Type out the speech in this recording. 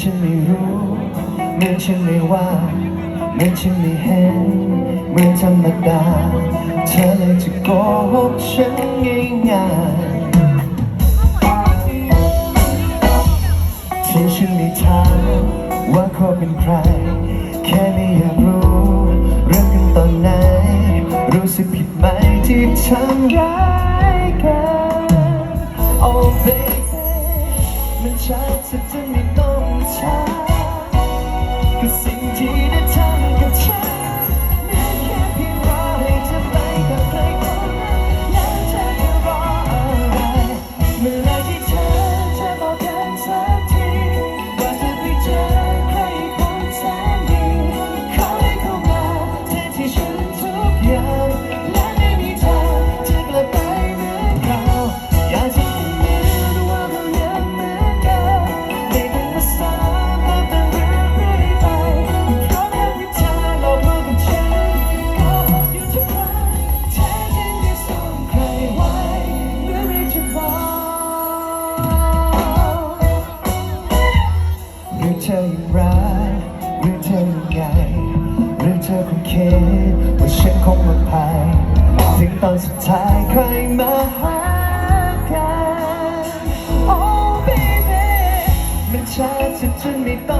ฉันไม่รู้เหมือนฉันไม่ว่าเหมือนฉันไม่เห็นเหมือนธรรมดา เธอเลยจะโกหกฉันง่ายๆที่ฉันไม่ถามว่าเขาเป็นใคร แค่ไม่อยากรู้เรื่องกันตอนไหน รู้สึกผิดไหมที่ทำร้ายกัน Oh baby มันชัดจะ ไงหรือเธอคงคิดว่าฉันคงหมดภัยถึงตอนสุดท้ายใครมาหากัน Oh baby มันช้าจะจนไม่ต้อง